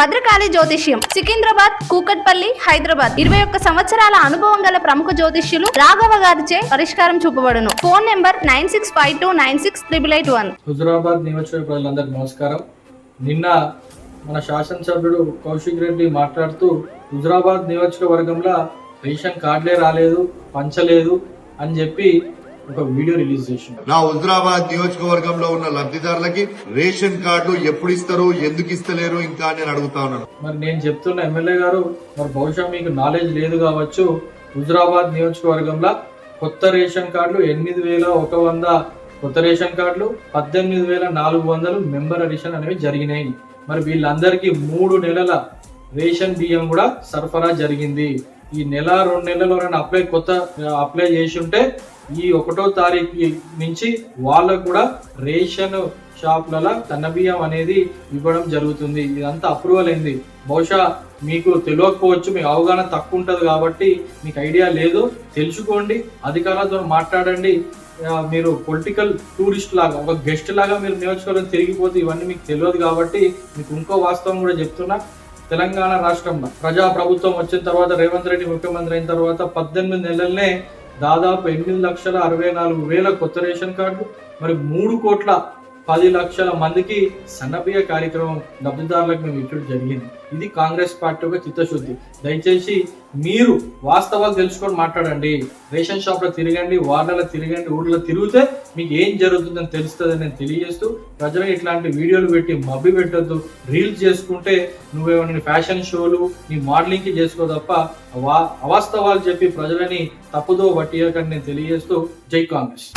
భద్రకాళి జ్యోతిష్యం సికింద్రాబాద్ కూకట్పల్లి హైదరాబాద్. ఇరవై ఒక్క సంవత్సరాల అనుభవం గల ప్రముఖ జ్యోతిష్యులు రాఘవ గారిచే పరిష్కారం చూపబడును. Phone number nine six five two nine six triple eight one. Huzurabad నియోజకవర్గ ప్రజలందరికీ నమస్కారం. నిన్న మన శాసనసభ్యుడు కౌశిక్ రెడ్డి మాట్లాడుతూ హుజురాబాద్ నియోజకవర్గంలో రేషన్ కార్డులే రాలేదు పంచలేదు అని చెప్పి ఒక వీడియో రిలీజ్ చేసిండు. నా హుజరాబాద్ నియోజకవర్గంలో ఉన్న లబ్ధిదారులకి రేషన్ కార్డు ఎప్పుడు ఇస్తారు ఎందుకు ఇస్తలేరు ఇంకా నేను అడుగుతా ఉన్నాను. మరి నేను చెప్తున్న ఎమ్మెల్యే గారు మరి బహుశా మీకు నాలెడ్జ్ లేదు కావచ్చు. హుజురాబాద్ నియోజకవర్గంలో కొత్త రేషన్ కార్డులు ఎనిమిది వేల ఒక వంద కొత్త రేషన్ కార్డులు పద్దెనిమిది వేల నాలుగు వందలు మెంబర్ అడిషన్ అనేవి జరిగినాయి. మరి వీళ్ళందరికీ మూడు నెలల రేషన్ బియ్యం కూడా సరఫరా జరిగింది. ఈ నెల రెండు నెలలు అప్లై కొత్త అప్లై చేసి ఉంటే ఈ ఒకటో తారీఖు నుంచి వాళ్ళకు కూడా రేషన్ షాప్లలో తన బియ్యం అనేది ఇవ్వడం జరుగుతుంది. ఇదంతా అప్రూవల్ అయింది. బహుశా మీకు తెలియకపోవచ్చు మీకు అవగాహన తక్కువ ఉంటుంది కాబట్టి మీకు ఐడియా లేదు. తెలుసుకోండి అధికారులతో మాట్లాడండి. మీరు పొలిటికల్ టూరిస్ట్ లాగా ఒక గెస్ట్ లాగా మీరు నియోజకవర్గం తిరిగిపోతే ఇవన్నీ మీకు తెలియదు కాబట్టి మీకు ఇంకో వాస్తవం కూడా చెప్తున్నా. తెలంగాణ రాష్ట్రంలో ప్రజా ప్రభుత్వం వచ్చిన తర్వాత రేవంత్ రెడ్డి ముఖ్యమంత్రి అయిన తర్వాత పద్దెనిమిది నెలలనే దాదాపు ఎనిమిది లక్షల అరవై నాలుగు వేల కొత్త రేషన్ కార్డు మరి మూడు కోట్ల పది లక్షల మందికి సన్నబియ్య కార్యక్రమం లబ్ధిదారులకు మేము ఇచ్చడం జరిగింది. ఇది కాంగ్రెస్ పార్టీ యొక్క చిత్తశుద్ధి. దయచేసి మీరు వాస్తవాలు తెలుసుకొని మాట్లాడండి. రేషన్ షాప్లో తిరగండి వార్డులో తిరగండి ఊర్లో తిరిగితే మీకు ఏం జరుగుతుందని తెలుస్తుందని నేను తెలియజేస్తూ ప్రజలకు ఇట్లాంటి వీడియోలు పెట్టి మబ్బి పెట్టొద్దు. రీల్స్ చేసుకుంటే నువ్వేమైనా ఫ్యాషన్ షోలు నీ మోడలింగ్కి చేసుకో తప్ప వా అవాస్తవాలు చెప్పి ప్రజలని తప్పుదో పట్టియకని నేను తెలియజేస్తూ జై కాంగ్రెస్.